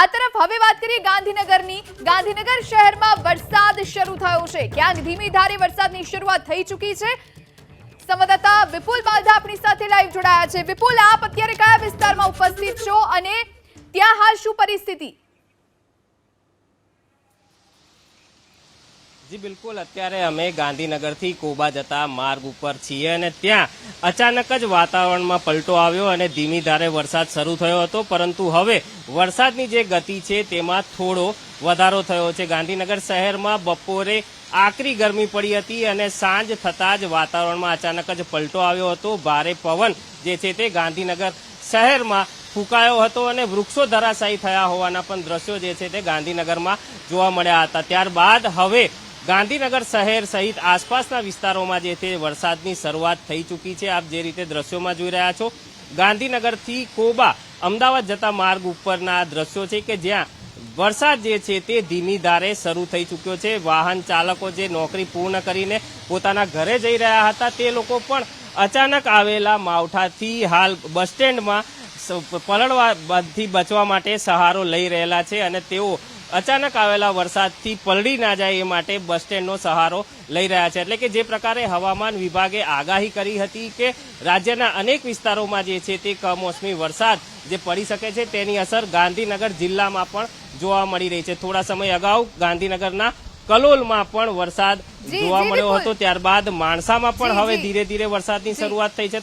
આ તરફ હવે વાત કરીએ ગાંધીનગરની. ગાંધીનગર શહેરમાં વરસાદ શરૂ થયો છે. ક્યાંક ધીમી ધારે વરસાદની શરૂઆત થઈ ચૂકી છે. સંવાદદાતા વિપુલ બાધા આપણી સાથે લાઈવ જોડાયા છે. વિપુલ, આપ અત્યારે કયા વિસ્તારમાં ઉપસ્થિત છો અને ત્યાં હાલ શું પરિસ્થિતિ? જી, બિલકુલ. અત્યારે અમે ગાંધીનગરથી કોબા જતા માર્ગ ઉપર છીએ અને ત્યાં અચાનક જ વાતાવરણમાં પલટો આવ્યો અને ધીમી ધારે વરસાદ શરૂ થયો હતો. પરંતુ હવે વરસાદની જે ગતિ છે તેમાં થોડો વધારો થયો છે. ગાંધીનગર શહેરમાં બપોરે આકરી ગરમી પડી હતી અને સાંજ થતાં જ વાતાવરણમાં અચાનક જ પલટો આવ્યો હતો. ભારે પવન જે છે તે ગાંધીનગર શહેરમાં ફૂંકાયો હતો અને વૃક્ષો ધરાશાયી થયા હોવાના પણ દ્રશ્યો જે છે તે ગાંધીનગરમાં જોવા મળ્યા હતા. ત્યારબાદ હવે ગાંધીનગર શહેર સહિત આસપાસના વિસ્તારોમાં જે છે વરસાદની શરૂઆત થઈ ચૂકી છે, આપ જે રીતે દ્રશ્યોમાં જોઈ રહ્યા છો, ગાંધીનગરથી કોબા અમદાવાદ જતા માર્ગ ઉપરના દ્રશ્યો છે કે જ્યાં વરસાદ જે છે તે ધીમી ધારે શરૂ થઈ ચૂક્યો છે. વાહન ચાલકો જે નોકરી પૂર્ણ કરીને પોતાના ઘરે જઈ રહ્યા હતા, તે લોકો પણ અચાનક આવેલા માવઠાથી હાલ બસ સ્ટેન્ડમાં પલળવાથી બચવા માટે સહારો લઈ રહેલા છે અને તેઓ અચાનક આવેલા વરસાદથી પલળી ના જાય એ માટે બસ સ્ટેન્ડનો સહારો લઈ રહ્યા છે. એટલે કે જે પ્રકારે હવામાન વિભાગે આગાહી કરી હતી કે રાજ્યના અનેક વિસ્તારોમાં જે છે તે કમોસમી વરસાદ જે પડી શકે છે તેની અસર ગાંધીનગર જિલ્લામાં પણ જોવા મળી રહી છે. થોડા સમય અગાઉ ગાંધીનગરના કલોલમાં પણ વરસાદ જોવા મળ્યો હતો. ત્યારબાદ માણસામાં પણ હવે ધીરે ધીરે વરસાદની શરૂઆત થઈ છે. તો